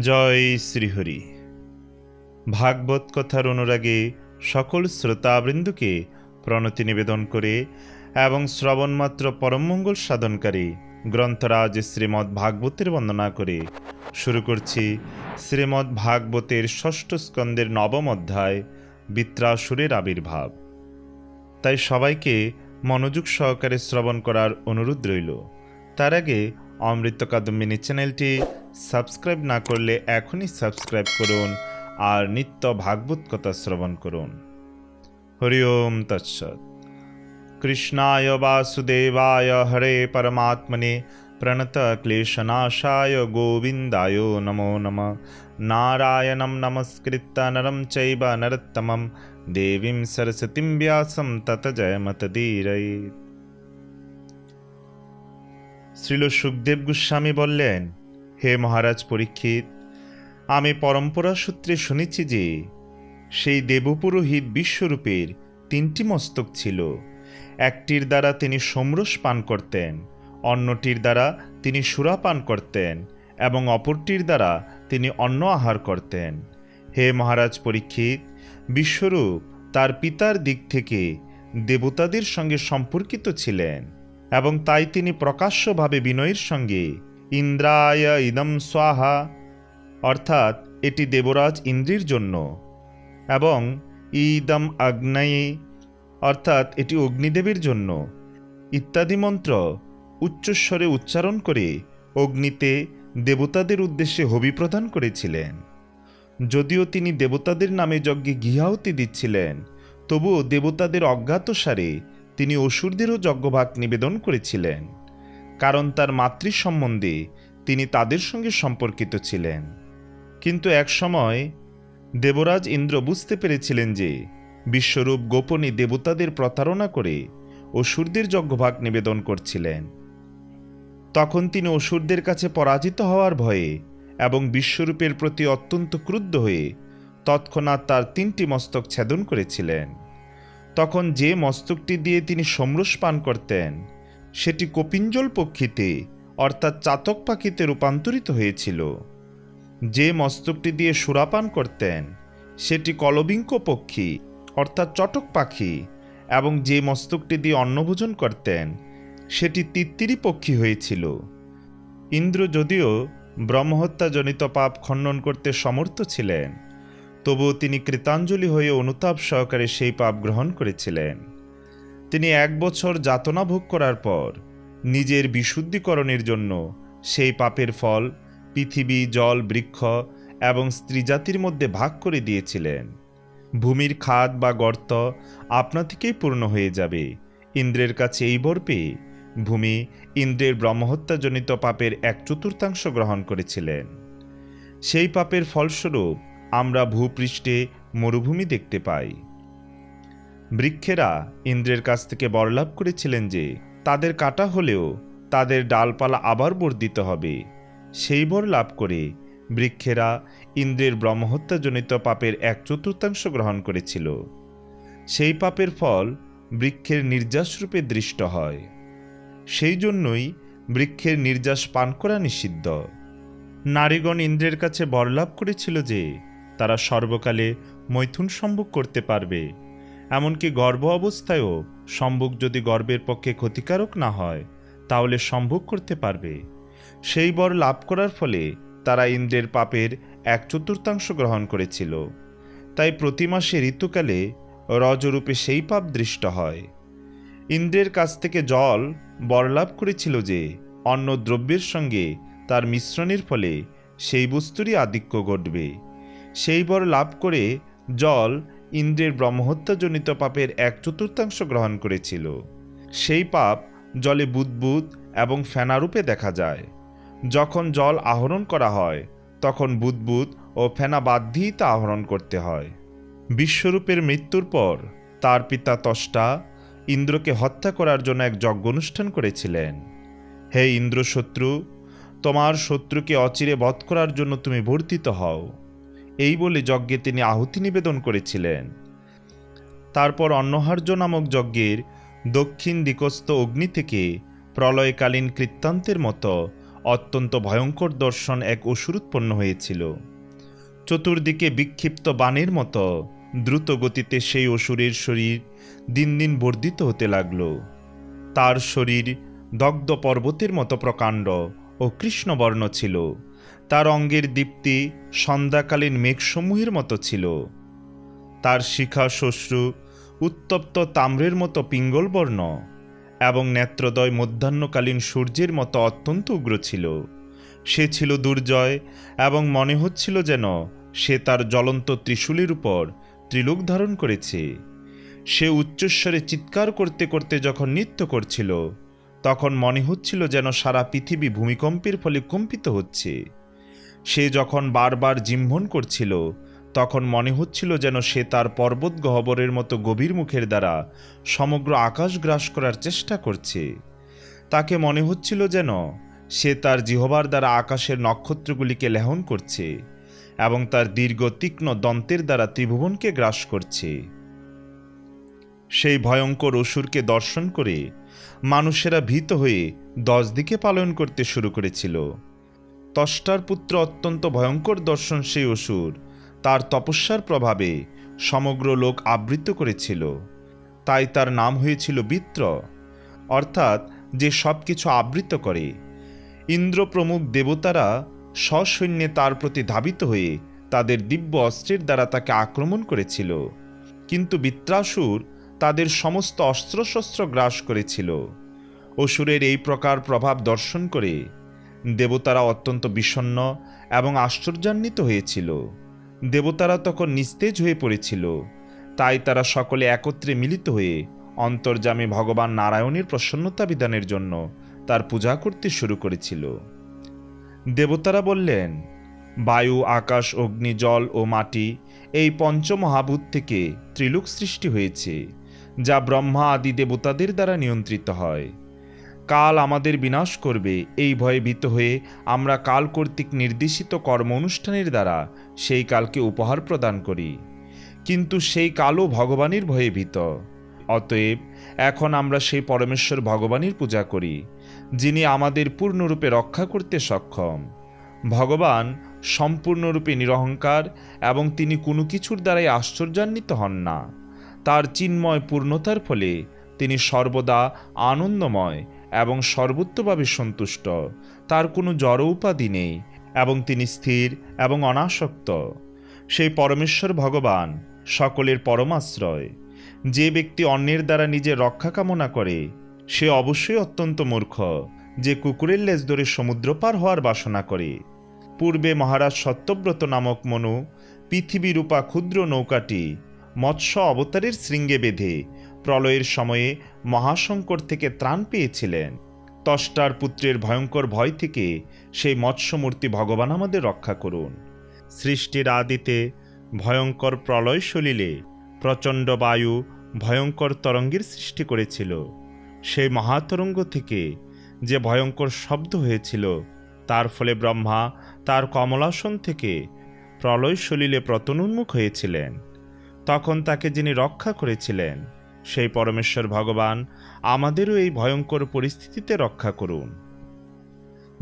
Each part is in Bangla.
জয় শ্রীহরি। ভাগবত কথার অনুরাগে সকল শ্রোতাবৃন্দকে প্রণতি নিবেদন করে এবং শ্রবণমাত্র পরমমঙ্গল সাধনকারী গ্রন্থরাজ শ্রীমদ্ ভাগবতের বন্দনা করে। শুরু করছি শ্রীমদ্ ভাগবতের ষষ্ঠ স্কন্দের নবম অধ্যায়, বিত্রাসুরের আবির্ভাব। তাই সবাইকে মনোযোগ সহকারে শ্রবণ করার অনুরোধ রইল। তার আগে অমৃত কাদম্বিনী চ্যানেলটি সাবস্ক্রাইব না করলে এখনই সাবস্ক্রাইব করুন আর নিত্য ভাগবত কথা শ্রবণ করুন। হরি ওম তৎসৎ। কৃষ্ণায় বাসুদেবায় হরে পরমাত্মনে প্রণত ক্লেশনাশায় গোবিন্দায় নমো নম। নারায়ণং নমস্কৃত্য নরম চৈব নরোত্তমম। দেবীং সরস্বতীং ব্যাসম তত জয়মতদীরয়ে শ্রীল সুখদেব গোস্বামী বললেন হে মহারাজ পরীক্ষিত, আমি পরম্পরা সূত্রে শুনেছি যে, সেই দেবপুরোহিত বিশ্বরূপের তিনটি মস্তক ছিল। একটির দ্বারা তিনি সমরস পান করতেন, অন্যটির দ্বারা তিনি সুরা পান করতেন এবং অপরটির দ্বারা তিনি অন্ন আহার করতেন। হে মহারাজ পরীক্ষিত, বিশ্বরূপ তার পিতার দিক থেকে দেবতাদের সঙ্গে সম্পর্কিত ছিলেন এবং তাই তিনি প্রকাশ্যভাবে বিনয়ের সঙ্গে ইন্দ্রায় ইদম স্বাহা। অর্থাৎ এটি দেবরাজ ইন্দ্রির জন্য। এবং ইদম আগ্নেয়ী, অর্থাৎ এটি অগ্নিদেবের জন্য। ইত্যাদি মন্ত্র উচ্চস্বরে উচ্চারণ করে অগ্নিতে দেবতাদের উদ্দেশ্যে হবি প্রদান করেছিলেন। যদিও তিনি দেবতাদের নামে যজ্ঞে গৃহাহুতি দিচ্ছিলেন, তবুও দেবতাদের অজ্ঞাতসারে তিনি অসুরদেরও যজ্ঞভাগ নিবেদন করেছিলেন। কারণ তার মাতৃ সম্বন্ধে তিনি তাদের সঙ্গে সম্পর্কিত ছিলেন। কিন্তু এক সময় দেবরাজ ইন্দ্র বুঝতে পেরেছিলেন যে বিশ্বরূপ গোপনে দেবতাদের প্রতারণা করে অসুরদের যজ্ঞভাগ নিবেদন করছিলেন। তখন তিনি অসুরদের কাছে পরাজিত হওয়ার ভয়ে এবং বিশ্বরূপের প্রতি অত্যন্ত ক্রুদ্ধ হয়ে তৎক্ষণাৎ তার তিনটি মস্তক ছেদন করেছিলেন। তখন যে মস্তকটি দিয়ে তিনি সমরস পান করতেন সেটি কপিঞ্জল পক্ষীতে, অর্থাৎ চাতক পাখিতে রূপান্তরিত হয়েছিল। যে মস্তকটি দিয়ে সুরাপান করতেন, সেটি কলবিঙ্ক পক্ষী, অর্থাৎ চটক পাখি, এবং যে মস্তকটি দিয়ে অন্নভোজন করতেন, সেটি তিত্তিরি পক্ষী হয়েছিল। ইন্দ্র যদিও ব্রহ্মহত্যাজনিত পাপ খণ্ডন করতে সমর্থ ছিলেন, তবুও তিনি কৃতাঞ্জলি হয়ে অনুতাপ সহকারে সেই পাপ গ্রহণ করেছিলেন। তিনি এক বছর যাতনা ভোগ করার পর নিজের বিশুদ্ধিকরণের জন্য সেই পাপের ফল, পৃথিবী, জল, বৃক্ষ এবং স্ত্রীজাতির মধ্যে ভাগ করে দিয়েছিলেন। ভূমির খাদ বা গর্ত আপনা থেকেই পূর্ণ হয়ে যাবে। ইন্দ্রের কাছে এই বর পেয়ে ভূমি ইন্দ্রের ব্রহ্মহত্যাজনিত পাপের এক চতুর্থাংশ গ্রহণ করেছিলেন। সেই পাপের ফলস্বরূপ আমরা ভূপৃষ্ঠে মরুভূমি দেখতে পাই। বৃক্ষেরা ইন্দ্রের কাছ থেকে বরলাভ করেছিলেন যে, তাদের কাটা হলেও তাদের ডালপালা আবার বর্ধিত হবে। সেই বর লাভ করে বৃক্ষেরা ইন্দ্রের ব্রহ্মহত্যাজনিত পাপের এক চতুর্থাংশ গ্রহণ করেছিল। সেই পাপের ফল বৃক্ষের নির্যাসরূপে দৃষ্ট হয়। সেই জন্যই বৃক্ষের নির্যাস পান করা নিষিদ্ধ। নারীগণ ইন্দ্রের কাছে বরলাভ করেছিল যে, তারা সর্বকালে মৈথুন সম্ভোগ করতে পারবে। এমনকি গর্ভ অবস্থায়ও সম্ভোগ যদি গর্বের পক্ষে ক্ষতিকারক না হয়, তাহলে সম্ভোগ করতে পারবে। সেই বর লাভ করার ফলে তারা ইন্দ্রের পাপের এক চতুর্থাংশ গ্রহণ করেছিল। তাই প্রতি মাসে ঋতুকালে রজরূপে সেই পাপ দৃষ্ট হয়। ইন্দ্রের কাছ থেকে জল বরলাভ করেছিল যে অন্য দ্রব্যের সঙ্গে তার মিশ্রণের ফলে সেই বস্তুরই আধিক্য ঘটবে। সেই বর লাভ করে জল ইন্দ্রের ব্রহ্মহত্যাজনিত পাপের এক চতুর্থাংশ গ্রহণ করেছিল। সেই পাপ জলে বুদবুদ এবং ফেনারূপে দেখা যায়। যখন জল আহরণ করা হয়, তখন বুদবুদ ও ফেনা বাদ দিয়েই তা আহরণ করতে হয়। বিশ্বরূপের মৃত্যুর পর তার পিতা তষ্টা ইন্দ্রকে হত্যা করার জন্য এক যজ্ঞ অনুষ্ঠান করেছিলেন। হে ইন্দ্রশত্রু, তোমার শত্রুকে অচিরে বধ করার জন্য তুমি বর্ধিত হও। এই বলে যজ্ঞে তিনি আহুতি নিবেদন করেছিলেন। তারপর অন্নহার্য নামক যজ্ঞের দক্ষিণ দিকস্থ অগ্নি থেকে প্রলয়কালীন কৃত্তান্তের মতো অত্যন্ত ভয়ঙ্কর দর্শন এক অসুর উৎপন্ন হয়েছিল। চতুর্দিকে বিক্ষিপ্ত বাণের মতো দ্রুত গতিতে সেই অসুরের শরীর দিন দিন বর্ধিত হতে লাগল। তার শরীর দগ্ধ পর্বতের মতো প্রকাণ্ড ও কৃষ্ণবর্ণ ছিল। তার অঙ্গের দীপ্তি সন্ধ্যাকালীন মেঘসমূহের মতো ছিল। তার শিখা শ্বশ্রু উত্তপ্ত তাম্রের মতো পিঙ্গলবর্ণ এবং নেত্রদয় মধ্যাহ্নকালীন সূর্যের মতো অত্যন্ত উগ্র ছিল। সে ছিল দুর্জয় এবং মনে হচ্ছিল যেন সে তার জ্বলন্ত ত্রিশূলের উপর ত্রিলোক ধারণ করেছে। সে উচ্চস্বরে চিৎকার করতে করতে যখন নৃত্য করছিল, তখন মনে হচ্ছিল যেন সারা পৃথিবী ভূমিকম্পের ফলে কম্পিত হচ্ছে। সে যখন বারবার জিম্ভন করছিল, তখন মনে হচ্ছিল যেন সে তার পর্বত গহ্বরের মতো গভীর মুখের দ্বারা সমগ্র আকাশ গ্রাস করার চেষ্টা করছে। তাকে মনে হচ্ছিল যেন সে তার জিহবার দ্বারা আকাশের নক্ষত্রগুলিকে লেহন করছে এবং তার দীর্ঘ তীক্ষ্ণ দন্তের দ্বারা ত্রিভুবনকে গ্রাস করছে। সেই ভয়ঙ্কর অসুরকে দর্শন করে মানুষেরা ভীত হয়ে দশ দিকে পালন করতে শুরু করেছিল। তষ্টার পুত্র অত্যন্ত ভয়ঙ্কর দর্শন সেই অসুর। তার তপস্যার প্রভাবে সমগ্র লোক আবৃত করেছিল। তাই তার নাম হয়েছিল বিত্র। অর্থাৎ যে সব কিছু আবৃত করে। ইন্দ্র প্রমুখ দেবতারা সসৈন্যে তার প্রতি ধাবিত হয়ে তাদের দিব্য অস্ত্রের দ্বারা তাকে আক্রমণ করেছিল। কিন্তু বিত্রাসুর তাদের সমস্ত অস্ত্রশস্ত্র গ্রাস করেছিল। অসুরের এই প্রকার প্রভাব দর্শন করে দেবতারা অত্যন্ত বিষণ্ণ এবং আশ্চর্যান্বিত হয়েছিল। দেবতারা তখন নিস্তেজ হয়ে পড়েছিল। তাই তারা সকলে একত্রে মিলিত হয়ে অন্তর্জামী ভগবান নারায়ণের প্রসন্নতা বিধানের জন্য তার পূজা করতে শুরু করেছিল। দেবতারা বললেন, বায়ু, আকাশ, অগ্নি, জল ও মাটি এই পঞ্চমহাভূত থেকে ত্রিলোক সৃষ্টি হয়েছে, যা ব্রহ্মা আদি দেবতাদের দ্বারা নিয়ন্ত্রিত হয়। কাল আমাদের বিনাশ করবে। এই ভয়ে ভীত হয়ে আমরা কাল কর্তৃক নির্দেশিত কর্ম অনুষ্ঠানের দ্বারা সেই কালকে উপহার প্রদান করি। কিন্তু সেই কালও ভগবানের ভয়ে ভীত। অতএব এখন আমরা সেই পরমেশ্বর ভগবানের পূজা করি, যিনি আমাদের পূর্ণরূপে রক্ষা করতে সক্ষম। ভগবান সম্পূর্ণরূপে নিরহংকার এবং তিনি কোনো কিছুর দ্বারাই আশ্চর্যান্বিত হন না। তার চিন্ময় পূর্ণতার ফলে তিনি সর্বদা আনন্দময় এবং সর্বোত্তভাবে সন্তুষ্ট। তার কোনো জড় উপাধি নেই এবং তিনি স্থির এবং অনাসক্ত। সেই পরমেশ্বর ভগবান, সকলের পরমাশ্রয়। যে ব্যক্তি অন্যের দ্বারা নিজের রক্ষা কামনা করে, সে অবশ্যই অত্যন্ত মূর্খ, যে কুকুরের লেজ ধরে সমুদ্র পার হওয়ার বাসনা করে। পূর্বে মহারাজ সত্যব্রত নামক মনু পৃথিবীরূপা ক্ষুদ্র নৌকাটি মৎস্য অবতারের শৃঙ্গে বেঁধে প্রলয়ের সময়ে মহাসংকট থেকে ত্রাণ পেয়েছিলেন। তষ্টার পুত্রের ভয়ঙ্কর ভয় থেকে সেই মৎস্যমূর্তি ভগবান আমাদের রক্ষা করুন। সৃষ্টির আদিতে ভয়ঙ্কর প্রলয় সলিলে প্রচণ্ড বায়ু ভয়ঙ্কর তরঙ্গের সৃষ্টি করেছিল। সেই মহাতরঙ্গ থেকে যে ভয়ঙ্কর শব্দ হয়েছিল, তার ফলে ব্রহ্মা তার কমলাসন থেকে প্রলয় সলিলে প্রতনোন্মুখ হয়েছিলেন। তখন তাকে যিনি রক্ষা করেছিলেন সেই পরমেশ্বর ভগবান আমাদেরও এই ভয়ঙ্কর পরিস্থিতিতে রক্ষা করুন।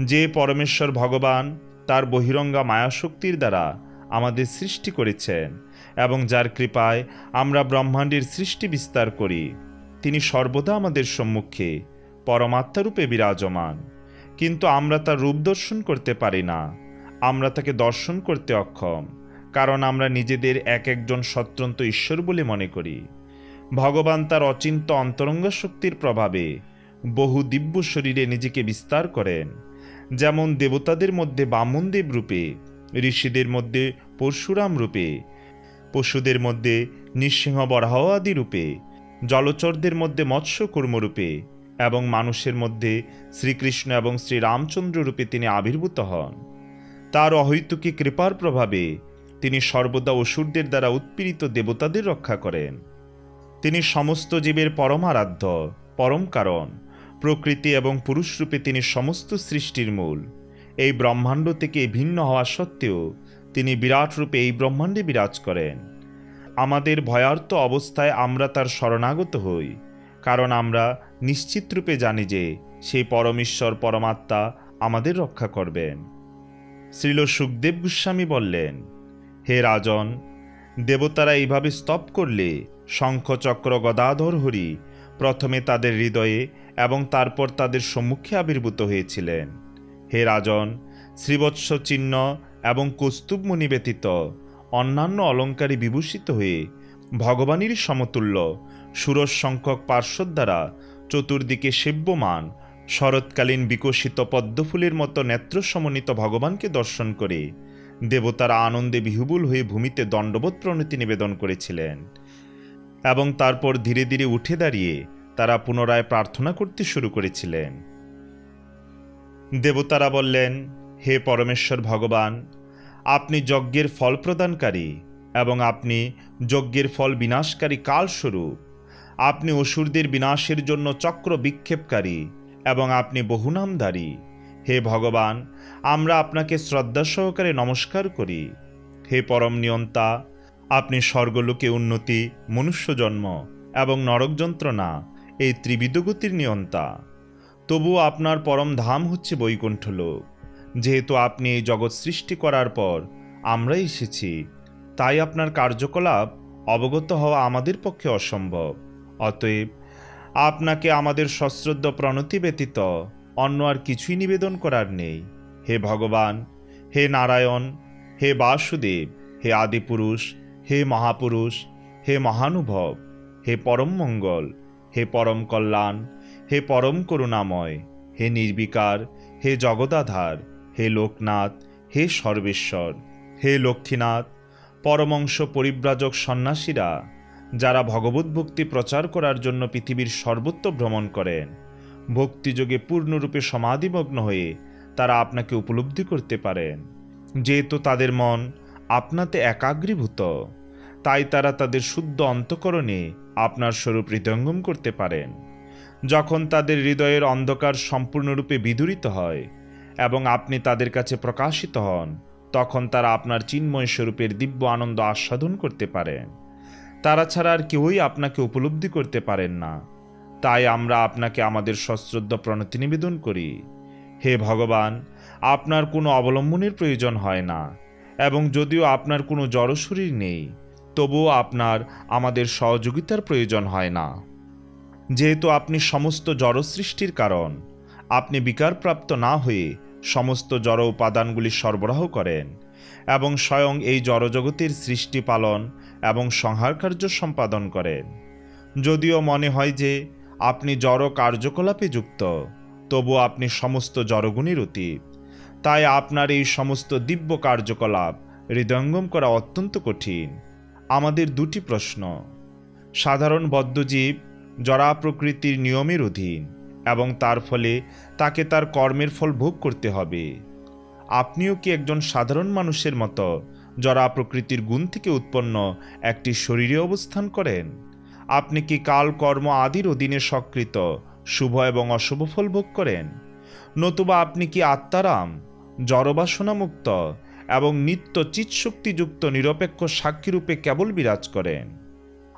যে পরমেশ্বর ভগবান তার বহিরঙ্গা মায়াশক্তির দ্বারা আমাদের সৃষ্টি করেছেন এবং যার কৃপায় আমরা ব্রহ্মাণ্ডের সৃষ্টি বিস্তার করি, তিনি সর্বদা আমাদের সম্মুখে পরমাত্মারূপে বিরাজমান। কিন্তু আমরা তার রূপ দর্শন করতে পারি না, আমরা তাকে দর্শন করতে অক্ষম, কারণ আমরা নিজেদের এক একজন স্বতন্ত্র ঈশ্বর বলে মনে করি। ভগবান তার অচিন্ত অন্তরঙ্গ শক্তির প্রভাবে বহু দিব্য শরীরে নিজেকে বিস্তার করেন। যেমন দেবতাদের মধ্যে বামনদেব রূপে, ঋষিদের মধ্যে পরশুরাম রূপে, পশুদের মধ্যে নৃসিংহ বরাহ আদি রূপে, জলচরদের মধ্যে মৎস্যকূর্ম রূপে এবং মানুষের মধ্যে শ্রীকৃষ্ণ এবং শ্রীরামচন্দ্র রূপে তিনি আবির্ভূত হন। তার অহৈতুকী কৃপার প্রভাবে তিনি সর্বদা অসুরদের দ্বারা উৎপীড়িত দেবতাদের রক্ষা করেন। তিনি সমস্ত জীবের পরমারাধ্য পরম কারণ, প্রকৃতি এবং পুরুষরূপে তিনি সমস্ত সৃষ্টির মূল। এই ব্রহ্মাণ্ড থেকে ভিন্ন হওয়া সত্ত্বেও তিনি বিরাট রূপে এই ব্রহ্মাণ্ডে বিরাজ করেন। আমাদের ভয়ার্ত অবস্থায় আমরা তার শরণাগত হই, কারণ আমরা নিশ্চিত রূপে জানি যে সেই পরমেশ্বর, পরমাত্মা আমাদের রক্ষা করবেন। শ্রীল সুখদেব গোস্বামী বললেন, হে রাজন, দেবতারা এইভাবে স্তব করলে শঙ্খ চক্র গদাধর হরি প্রথমে তাদের হৃদয়ে এবং তারপর তাদের সম্মুখে আবির্ভূত হয়েছিলেন। হে রাজন, শ্রীবৎস চিহ্ন এবং কৌস্তুভমণি ব্যতীত অন্যান্য অলঙ্কারে বিভূষিত হয়ে ভগবানের সমতুল্য সুরজ সংখ্যক পার্শ্বদ দ্বারা চতুর্দিকে সেব্যমান শরৎকালীন বিকশিত পদ্মফুলের মতো নেত্র সমন্বিত ভগবানকে দর্শন করে দেবতারা আনন্দে বিহুবুল হয়ে ভূমিতে দণ্ডবোধ প্রণতি নিবেদন করেছিলেন। এবং তারপর ধীরে ধীরে উঠে দাঁড়িয়ে তারা পুনরায় প্রার্থনা করতে শুরু করেছিলেন। দেবতারা বললেন, হে পরমেশ্বর ভগবান, আপনি যজ্ঞের ফল প্রদানকারী এবং আপনি যজ্ঞের ফল বিনাশকারী কালস্বরূপ আপনি অসুরদের বিনাশের জন্য চক্র বিক্ষেপকারী এবং আপনি বহুনামধারী। হে ভগবান, আমরা আপনাকে শ্রদ্ধা সহকারে নমস্কার করি। হে পরম নিয়ন্তা আপনি স্বর্গলোকে উন্নতি, মনুষ্যজন্ম এবং নরক যন্ত্রণা, এই ত্রিবিধগতির নিয়ন্তা। তবুও আপনার পরম ধাম হচ্ছে বৈকুণ্ঠ লোক যেহেতু আপনি এই জগৎ সৃষ্টি করার পর আমরা এসেছি, তাই আপনার কার্যকলাপ অবগত হওয়া আমাদের পক্ষে অসম্ভব। অতএব আপনাকে আমাদের সশ্রদ্ধ প্রণতি ব্যতীত অন্য আর কিছুই নিবেদন করার নেই। হে ভগবান, হে নারায়ণ, হে বাসুদেব, হে আদিপুরুষ হে মহাপুরুষ, হে মহানুভব, হে পরম মঙ্গল, হে পরম কল্যাণ, হে পরম করুণাময়, হে নির্বিকার, হে জগদাধার, হে লোকনাথ, হে সর্বেশ্বর, হে লক্ষ্মীনাথ, পরমংশ পরিব্রাজক সন্ন্যাসীরা, যারা ভগবত ভক্তি প্রচার করার জন্য পৃথিবীর সর্বত্র ভ্রমণ করেন, ভক্তিযোগে পূর্ণরূপে সমাধিমগ্ন হয়ে তারা আপনাকে উপলব্ধি করতে পারেন। যেহেতু তাদের মন আপনাতে একাগ্রীভূত। তাই তারা তাদের শুদ্ধ অন্তকরণে আপনার স্বরূপ হৃদয়ঙ্গম করতে পারেন। যখন তাদের হৃদয়ের অন্ধকার সম্পূর্ণরূপে বিদূরিত হয় এবং আপনি তাদের কাছে প্রকাশিত হন, তখন তারা আপনার চিন্ময় স্বরূপের দিব্য আনন্দ আস্বাদন করতে পারেন। তারা ছাড়া আর কেউই আপনাকে উপলব্ধি করতে পারেন না। তাই আমরা আপনাকে আমাদের সশ্রদ্ধ প্রণতি নিবেদন করি। হে ভগবান, আপনার কোনো অবলম্বনের প্রয়োজন হয় না, এবং যদিও আপনার কোনো জড় শরীর নেই তবুও আপনার, আমাদের সহযোগিতার প্রয়োজন হয় না। যেহেতু আপনি সমস্ত জড় সৃষ্টির কারণ, আপনি বিকারপ্রাপ্ত না হয়ে সমস্ত জড় উপাদানগুলি সরবরাহ করেন এবং স্বয়ং এই জড়জগতের সৃষ্টি পালন এবং সংহার কার্য সম্পাদন করেন। যদিও মনে হয় যে আপনি জড় কার্যকলাপে যুক্ত তবু আপনি সমস্ত জড়গুণের অতীত। তাই আপনার এই সমস্ত দিব্য কার্যকলাপ হৃদয়ঙ্গম করা অত্যন্ত কঠিন। আমাদের দুটি প্রশ্ন। সাধারণ বদ্ধজীব জরা প্রকৃতির নিয়মের অধীন এবং তার ফলে তাকে তার কর্মের ফল ভোগ করতে হবে। আপনিও কি একজন সাধারণ মানুষের মতো জরা প্রকৃতির গুণ থেকে উৎপন্ন একটি শরীরে অবস্থান করেন? আপনি কি কাল কর্ম আদির অধীনে সকৃত শুভ এবং অশুভ ফল ভোগ করেন? নতুবা আপনি কি আত্মারাম জড়বাসনামুক্ত এবং নিত্য চিৎশক্তিযুক্ত নিরপেক্ষ সাক্ষীরূপে কেবল বিরাজ করেন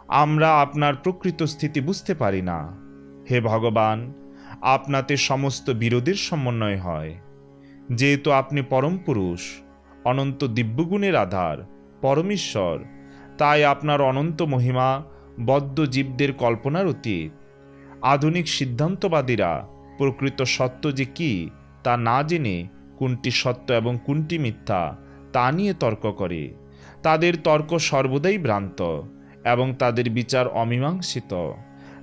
আমরা আপনার প্রকৃত স্থিতি বুঝতে পারি না। হে ভগবান, আপনাতে সমস্ত বিরোধের সমন্বয় হয়। যেহেতু আপনি পরম পুরুষ, অনন্ত দিব্যগুণের আধার, পরমেশ্বর, তাই আপনার অনন্ত মহিমা বদ্ধ জীবদের কল্পনার অতীত। আধুনিক সিদ্ধান্তবাদীরা প্রকৃত সত্য যে কি, তা না জেনে কোনটি সত্য এবং কোনটি মিথ্যা, তা নিয়ে তর্ক করে। তাদের তর্ক সর্বদাই ভ্রান্ত এবং তাদের বিচার অমীমাংসিত,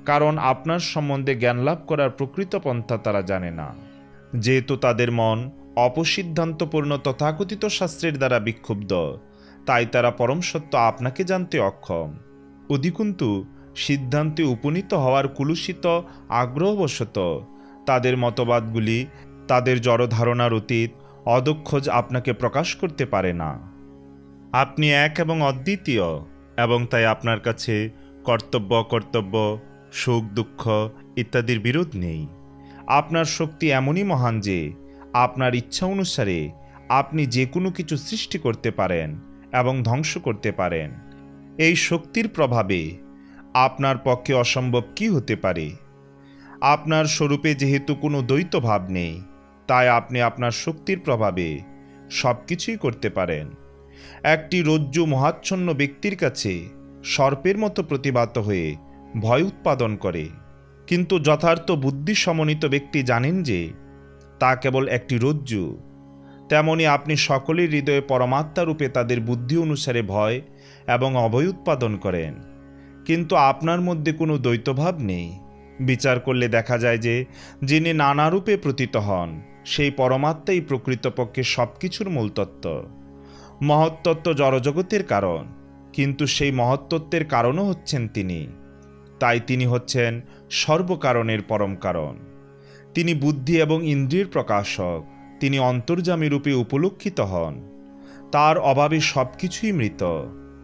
কারণ আপনার সম্বন্ধে জ্ঞান লাভ করার প্রকৃত পন্থা তারা জানে না। যেহেতু তাদের মন অপসিদ্ধান্তপূর্ণ তথাকথিত শাস্ত্রের দ্বারা বিক্ষুব্ধ, তাই তারা পরম সত্য আপনাকে জানতে অক্ষম। অধিকন্তু, সিদ্ধান্তে উপনীত হওয়ার কুলুষিত, আগ্রহবশত তাদের মতবাদগুলি তাদের জড়ধারণার অতীত অদক্ষজ আপনাকে প্রকাশ করতে পারে না। আপনি এক এবং অদ্বিতীয়, এবং তাই আপনার কাছে কর্তব্য কর্তব্য সুখ, দুঃখ ইত্যাদির বিরোধ নেই। আপনার শক্তি এমনই মহান যে, আপনার ইচ্ছা অনুসারে আপনি যে কোনো কিছু সৃষ্টি করতে পারেন এবং ধ্বংস করতে পারেন। এই শক্তির প্রভাবে আপনার পক্ষে অসম্ভব কি হতে পারে? আপনার স্বরূপে যেহেতু কোনো দ্বৈত ভাব নেই তাই আপনি আপনার শক্তির প্রভাবে সব কিছুই করতে পারেন। একটি রজ্জু মহাচ্ছন্ন ব্যক্তির কাছে সর্পের মতো প্রতিবাত হয়ে ভয় উৎপাদন করে। কিন্তু যথার্থ বুদ্ধি সমন্বিত ব্যক্তি জানেন যে তা কেবল একটি রজ্জু। তেমনি আপনি সকলের হৃদয়ে পরমাত্মা রূপে তাদের বুদ্ধি অনুসারে ভয় এবং অভয় উৎপাদন করেন। কিন্তু আপনার মধ্যে কোনো দ্বৈতভাব নেই। বিচার করলে দেখা যায় যে, যিনি নানা রূপে প্রতীত হন সেই পরমাত্মাই প্রকৃতপক্ষে সব কিছুর মূলতত্ত্ব। মহত্তত্ত্ব জড়জগতের কারণ, কিন্তু সেই মহত্তত্ত্বের কারণও হচ্ছেন তিনি। তাই তিনি হচ্ছেন সর্বকারণের পরম কারণ। তিনি বুদ্ধি এবং ইন্দ্রিয়ের প্রকাশক, তিনি অন্তর্যামী রূপে উপলক্ষিত হন। তার অভাবে সব কিছুই মৃত।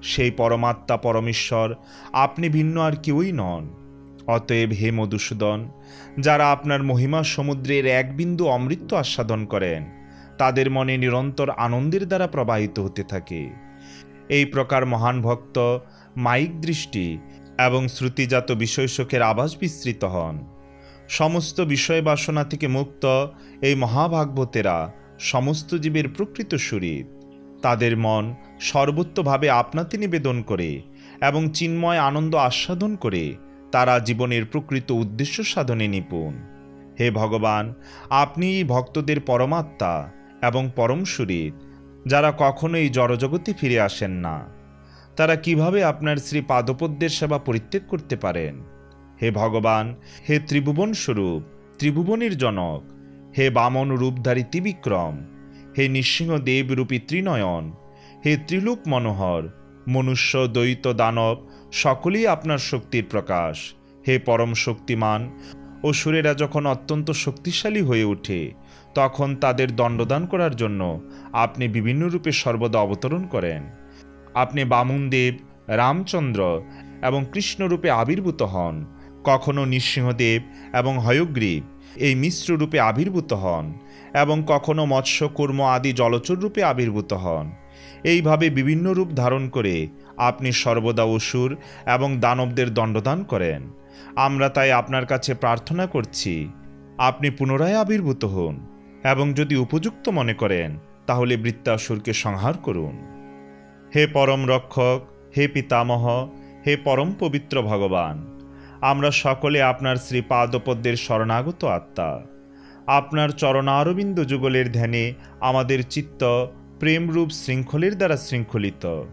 সেই পরমাত্মা পরমেশ্বর, আপনি ভিন্ন আর কেউই নন। অতএব হে মধুসূদন, যারা আপনার মহিমা সমুদ্রের এক বিন্দু অমৃত আস্বাদন করেন, তাদের মনে নিরন্তর আনন্দের দ্বারা প্রবাহিত হতে থাকে। এই প্রকার মহান ভক্ত মাইক দৃষ্টি এবং শ্রুতিজাত বিষয়সুখের আভাস বিস্তৃত হন। সমস্ত বিষয় বাসনা থেকে মুক্ত এই মহাভাগবতেরা সমস্ত জীবের প্রকৃত শরীর তাদের মন সর্বত্রভাবে আপনাতে নিবেদন করে এবং চিন্ময় আনন্দ আস্বাদন করে তারা জীবনের প্রকৃত উদ্দেশ্য সাধনে নিপুণ। হে ভগবান, আপনি ভক্তদের পরমাত্মা এবং পরম শরীর যারা কখনোই জড়জগতে ফিরে আসেন না। তারা কীভাবে আপনার শ্রী পাদপদ্মের সেবা পরিত্যাগ করতে পারেন? হে ভগবান, হে ত্রিভুবন স্বরূপ, ত্রিভুবনের জনক, হে বামন রূপধারী ত্রিবিক্রম, হে নৃসিংহ দেবরূপী ত্রিনয়ন, হে ত্রিলোক মনোহর মনুষ্য, দ্বৈত, দানব, সকলেই আপনার শক্তির প্রকাশ। হে পরম শক্তিমান, অসুরেরা যখন অত্যন্ত শক্তিশালী হয়ে ওঠে, তখন তাদের দণ্ডদান করার জন্য আপনি বিভিন্ন রূপে সর্বদা অবতরণ করেন। আপনি বামুনদেব, রামচন্দ্র এবং কৃষ্ণরূপে আবির্ভূত হন, কখনো নৃসিংহদেব এবং হয়গ্রীব এই মিশ্র রূপে আবির্ভূত হন এবং কখনো মৎস্য, কুর্ম আদি জলচর রূপে আবির্ভূত হন। এইভাবে বিভিন্ন রূপ ধারণ করে আপনি সর্বদা অসুর এবং দানবদের দণ্ডদান করেন। আমরা তাই আপনার কাছে প্রার্থনা করছি, আপনি পুনরায় আবির্ভূত হন এবং যদি উপযুক্ত মনে করেন, তাহলে বৃত্তাসুরকে সংহার করুন। হে পরম রক্ষক, হে পিতামহ, হে পরম পবিত্র ভগবান, আমরা সকলে আপনার শ্রী পাদপদ্মের শরণাগত আত্মা। আপনার চরণারবিন্দ যুগলের ধ্যানে আমাদের চিত্ত প্রেমরূপ শৃঙ্খলের দ্বারা শৃঙ্খলিত।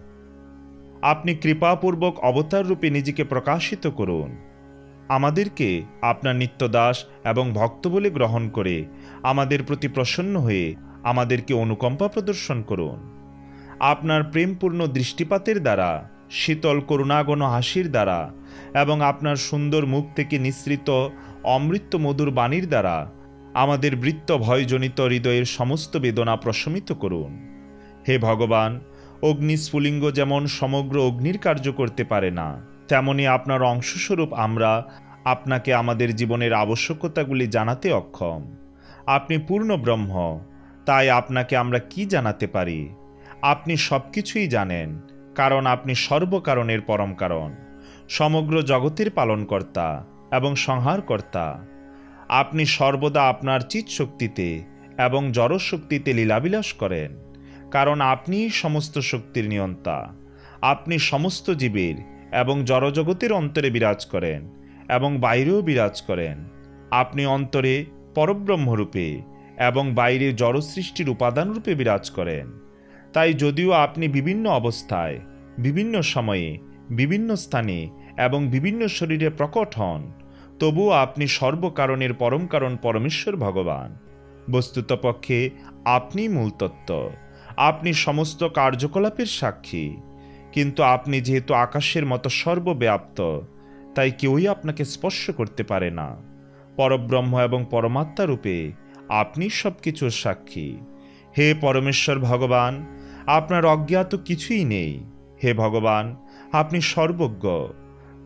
আপনি কৃপাপূর্বক অবতার রূপে নিজেকে প্রকাশিত করুন। আমাদেরকে আপনার নিত্যদাস এবং ভক্ত বলে গ্রহণ করে আমাদের প্রতি প্রসন্ন হয়ে আমাদেরকে অনুকম্পা প্রদর্শন করুন। আপনার প্রেমপূর্ণ দৃষ্টিপাতের দ্বারা, শীতল করুণাগণ হাসির দ্বারা এবং আপনার সুন্দর মুখ থেকে নিঃসৃত অমৃত মধুর বাণীর দ্বারা আমাদের বৃত্ত ভয়জনিত হৃদয়ের সমস্ত বেদনা প্রশমিত করুন। হে ভগবান, অগ্নিস্ফুলিঙ্গ যেমন সমগ্র অগ্নির কার্য করতে পারে না, তেমনি আপনার অংশস্বরূপ আমরা আপনাকে আমাদের জীবনের আবশ্যকতাগুলি জানাতে অক্ষম। আপনি পূর্ণ ব্রহ্ম, তাই আপনাকে আমরা কি জানাতে পারি? আপনি সব কিছুই জানেন, কারণ আপনি সর্বকারণের পরম কারণ, সমগ্র জগতের পালনকর্তা এবং সংহারকর্তা। আপনি সর্বদা আপনার চিৎশক্তিতে এবং জড়শক্তিতে লীলাবিলাস করেন। কারণ আপনিই সমস্ত শক্তির নিয়ন্তা। আপনি সমস্ত জীবের এবং জড়জগতের অন্তরে বিরাজ করেন এবং বাইরেও বিরাজ করেন। আপনি অন্তরে পরব্রহ্মরূপে এবং বাইরে জড়সৃষ্টির উপাদান রূপে বিরাজ করেন। তাই যদিও আপনি বিভিন্ন অবস্থায়, বিভিন্ন সময়ে, বিভিন্ন স্থানে এবং বিভিন্ন শরীরে প্রকট হন, তবুও আপনি সর্বকারণের পরম কারণ পরমেশ্বর ভগবান। বস্তুতপক্ষে আপনি মূলতত্ত্ব। আপনি সমস্ত কার্যকলাপের সাক্ষী। কিন্তু আপনি যেহেতু আকাশের মতো সর্বব্যাপ্ত, তাই কেউই আপনাকে স্পর্শ করতে পারে না। পরব্রহ্ম এবং পরমাত্মা রূপে আপনি সব কিছুর সাক্ষী। হে পরমেশ্বর ভগবান, আপনার অজ্ঞাত কিছুই নেই। হে ভগবান, আপনি সর্বজ্ঞ।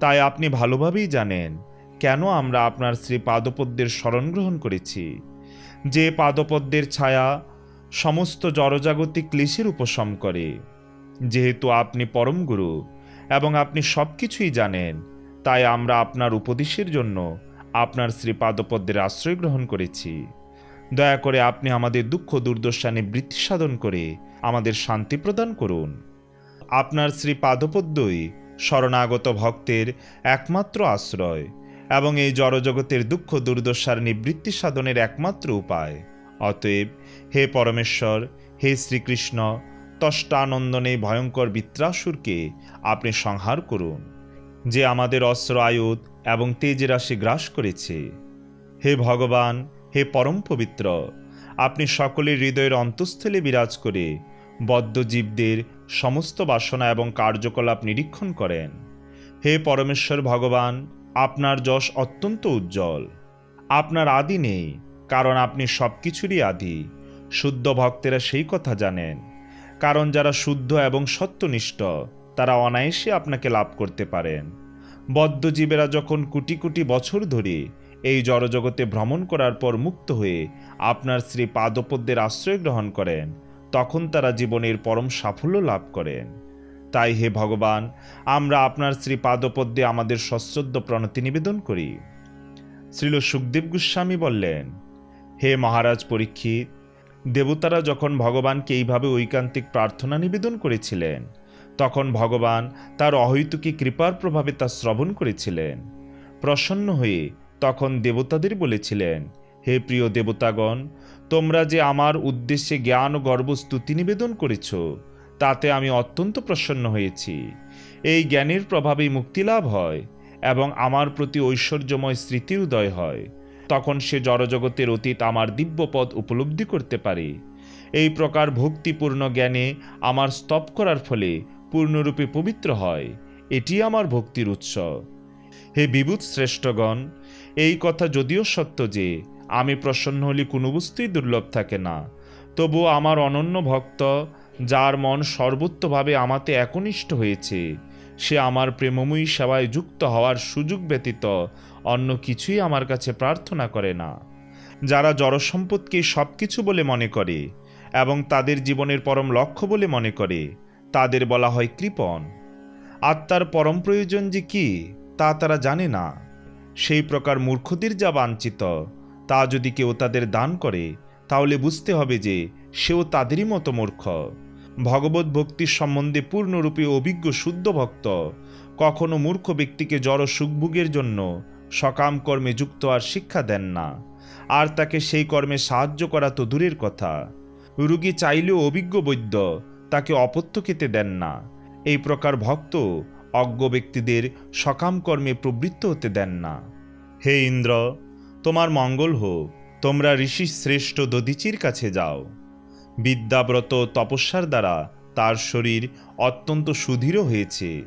তাই আপনি ভালোভাবেই জানেন কেন আমরা আপনার শ্রী পাদপদ্মের শরণ গ্রহণ করেছি। যে পাদপদ্মের ছায়া সমস্ত জড়জাগতিক ক্লেশের উপশম করে। যেহেতু আপনি পরম গুরু এবং আপনি সব কিছুই জানেন, তাই আমরা আপনার উপদেশের জন্য আপনার শ্রী পাদপদ্মের আশ্রয় গ্রহণ করেছি। দয়া করে আপনি আমাদের দুঃখ, দুর্দশা নিবৃত্তি সাধন করে আমাদের শান্তি প্রদান করুন। আপনার শ্রী পাদপদ্মই শরণাগত ভক্তের একমাত্র আশ্রয় এবং এই জড়জগতের দুঃখ, দুর্দশার নিবৃত্তি সাধনের একমাত্র উপায়। অতএব, হে পরমেশ্বর, হে শ্রীকৃষ্ণ, তষ্টানন্দনে ভয়ঙ্কর বিত্রাসুরকে আপনি সংহার করুন, যে আমাদের অস্ত্র আয়ুধ এবং তেজ রাশি গ্রাস করেছে। হে ভগবান, হে পরম পবিত্র, আপনি সকলের হৃদয়ের অন্তঃস্থলে বিরাজ করে বদ্ধজীবদের সমস্ত বাসনা এবং কার্যকলাপ নিরীক্ষণ করেন। হে পরমেশ্বর ভগবান, আপনার যশ অত্যন্ত উজ্জ্বল। আপনার আদি নেই কারণ আপনি সব কিছুরই আদি। শুদ্ধ ভক্তেরা সেই কথা জানেন। কারণ যারা শুদ্ধ এবং সত্যনিষ্ঠ, তারা অনায়াসে আপনাকে লাভ করতে পারেন। বদ্ধজীবেরা যখন কোটি কোটি বছর ধরে এই জড়জগতে ভ্রমণ করার পর মুক্ত হয়ে আপনার শ্রী পাদপদ্মের আশ্রয় গ্রহণ করেন, তখন তারা জীবনের পরম সাফল্য লাভ করেন। তাই হে ভগবান, আমরা আপনার শ্রী পাদপদ্মে আমাদের সশ্রদ্ধ প্রণতি নিবেদন করি। শ্রীল সুখদেব গোস্বামী বললেন হে মহারাজ পরীক্ষিত দেবতারা যখন ভগবানকে এইভাবে ঐকান্তিক প্রার্থনা নিবেদন করেছিলেন, তখন ভগবান তার অহৈতুকী কৃপার প্রভাবে তা শ্রবণ করেছিলেন। প্রসন্ন হয়ে তখন দেবতাদের বলেছিলেন, হে প্রিয় দেবতাগণ, তোমরা যে আমার উদ্দেশ্যে জ্ঞান ও গর্ব স্তুতি নিবেদন করেছ, তাতে আমি অত্যন্ত প্রসন্ন হয়েছি। এই জ্ঞানের প্রভাবেই মুক্তিলাভ হয় এবং আমার প্রতি ঐশ্বর্যময় স্মৃতির উদয় হয়। তখন সে জড়জগতের অতীত আমার দিব্যপদ উপলব্ধি করতে পারে। এই প্রকার ভক্তিপূর্ণ জ্ঞানে আমার স্তব করার ফলে পূর্ণরূপে পবিত্র হয়। এটি আমার ভক্তির উৎস। হে বিভূত শ্রেষ্ঠগণ, এই কথা যদিও সত্য যে, আমি প্রসন্ন হলে কোনো বস্তুই দুর্লভ থাকে না। তবু আমার অনন্য ভক্ত, যার মন সর্বোত্তভাবে আমাতে একনিষ্ঠ হয়েছে, সে আমার প্রেমময়ী সেবায় যুক্ত হওয়ার সুযোগ ব্যতীত অন্য কিছুই আমার কাছে প্রার্থনা করে না। যারা জড়সম্পদকে সব কিছু বলে মনে করে এবং তাদের জীবনের পরম লক্ষ্য বলে মনে করে, তাদের বলা হয় কৃপণ। আত্মার পরম প্রয়োজন যে কি, তা তারা জানে না। সেই প্রকার মূর্খদের যা বাঞ্ছিত, তা যদি কেউ তাদের দান করে, তাহলে বুঝতে হবে যে সেও তাদেরই মতো মূর্খ। ভগবত ভক্তির সম্বন্ধে পূর্ণরূপে অভিজ্ঞ শুদ্ধ ভক্ত কখনো মূর্খ ব্যক্তিকে জড় সুখভোগের জন্য সকাম কর্মে যুক্ত আর শিক্ষা দেন না। আর তাকে সেই কর্মে সাহায্য করা তো দূরের কথা। রুগী চাইলেও অভিজ্ঞ বৈদ্য তাকে অপত্য খেতে দেন না। এই প্রকার ভক্ত অজ্ঞ ব্যক্তিদের সকাম কর্মে প্রবৃত্ত হতে দেন না। হে ইন্দ্র, তোমার মঙ্গল হোক। তোমরা ঋষি শ্রেষ্ঠ দদিচির কাছে যাও। বিদ্যাব্রত তপস্যার দ্বারা তার শরীর অত্যন্ত সুদৃঢ় হয়েছে।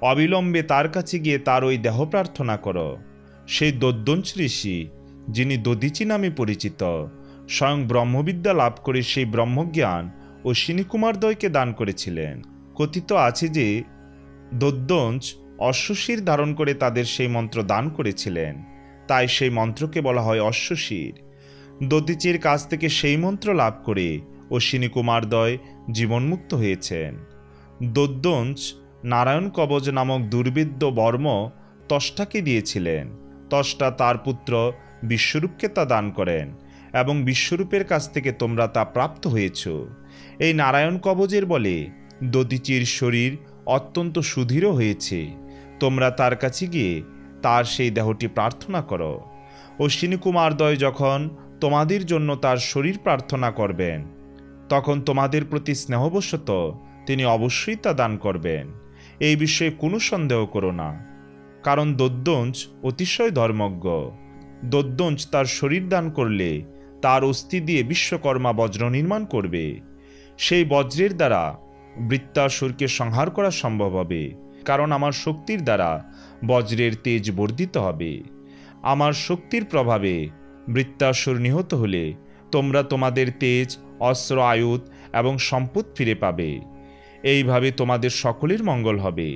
অবিলম্বে তার কাছে গিয়ে তার ওই দেহ প্রার্থনা করো। সেই দদ্যঞ্চ ঋষি যিনি দদিচি নামে পরিচিত, স্বয়ং ব্রহ্মবিদ্যা লাভ করে সেই ব্রহ্মজ্ঞান ও কুমারদ্বয়কে দান করেছিলেন। কথিত আছে যে দদ্যঞ্চ অশ্বশির ধারণ করে তাদের সেই মন্ত্র দান করেছিলেন। তাই সেই মন্ত্রকে বলা হয় অশ্বশির। দদিচির কাছ থেকে সেই মন্ত্র লাভ করে অশ্বিনী কুমারদ্বয় জীবনমুক্ত হয়েছেন। দদ্যঞ্চ নারায়ণ কবচ নামক দুর্বিদ্য বর্ম তষ্টাকে দিয়েছিলেন। তষ্টা তার পুত্র বিশ্বরূপকে তা দান করেন এবং বিশ্বরূপের কাছ থেকে তোমরা তা প্রাপ্ত হয়েছ। এই নারায়ণ কবজের বলে দদিচির শরীর অত্যন্ত সুদৃঢ় হয়েছে। তোমরা তার কাছে গিয়ে তার সেই দেহটি প্রার্থনা করো। অশ্বিনী কুমারদ্বয় যখন তোমাদের জন্য তার শরীর প্রার্থনা করবেন, তখন তোমাদের প্রতি স্নেহবশত তিনি অবশ্যই তা দান করবেন। এই বিষয়ে কোনো সন্দেহ করো না। কারণ দদ্যঞ্চ অতিশয় ধর্মজ্ঞ। দদ্যঞ্চ তার শরীর দান করলে তার অস্থি দিয়ে বিশ্বকর্মা বজ্র নির্মাণ করবে। সেই বজ্রের দ্বারা বৃত্তাসুরকে সংহার করা সম্ভব হবে, কারণ আমার শক্তির দ্বারা বজ্রের তেজ বর্ধিত হবে। আমার শক্তির প্রভাবে বৃত্তাসুর নিহত হলে তোমরা তোমাদের তেজ, অস্ত্র আয়ুধ এবং সম্পদ ফিরে পাবে। এইভাবে তোমাদের সকলের মঙ্গল হবে।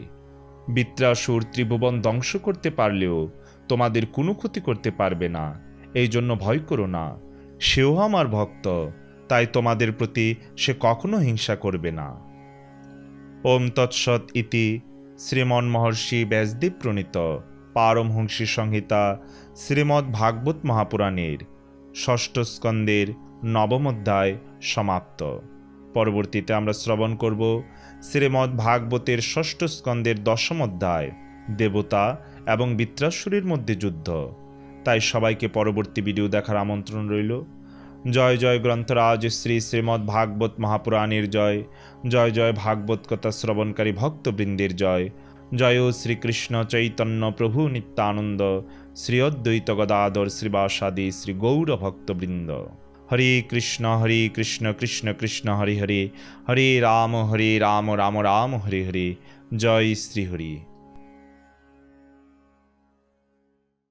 বৃত্রাসুর ত্রিভুবন ধ্বংস করতে পারলেও তোমাদের কোনো ক্ষতি করতে পারবে না। এই জন্য ভয় করো না। সেও আমার ভক্ত, তাই তোমাদের প্রতি সে কখনো হিংসা করবে না। ওম তৎসৎ ইতি শ্রীমন মহর্ষি ব্যাসদেব প্রণীত পারমহংসী সংহিতা শ্রীমদ্ ভাগবত মহাপুরাণের ষষ্ঠ স্কন্দের নবম অধ্যায় সমাপ্ত। পরবর্তীতে আমরা শ্রবণ করব শ্রীমদ্ ভাগবতের ষষ্ঠ স্কন্দের দশম অধ্যায়, দেবতা এবং বিত্রাসুরের মধ্যে যুদ্ধ। তাই সবাইকে পরবর্তী ভিডিও দেখার আমন্ত্রণ রইল। জয় জয় গ্রন্থরাজ, শ্রী শ্রীমদ্ ভাগবত মহাপুরাণের জয়। জয় জয় ভাগবত কথা শ্রবণকারী ভক্তবৃন্দের জয়। জয় শ্রীকৃষ্ণ চৈতন্য প্রভু নিত্যানন্দ শ্রী অদ্বৈত গদাধর শ্রীবাসাদি শ্রী গৌর ভক্তবৃন্দ। হরে কৃষ্ণ হরে কৃষ্ণ কৃষ্ণ কৃষ্ণ হরে হরে হরে রাম হরে রাম রাম রাম হরে হরে জয় শ্রী হরি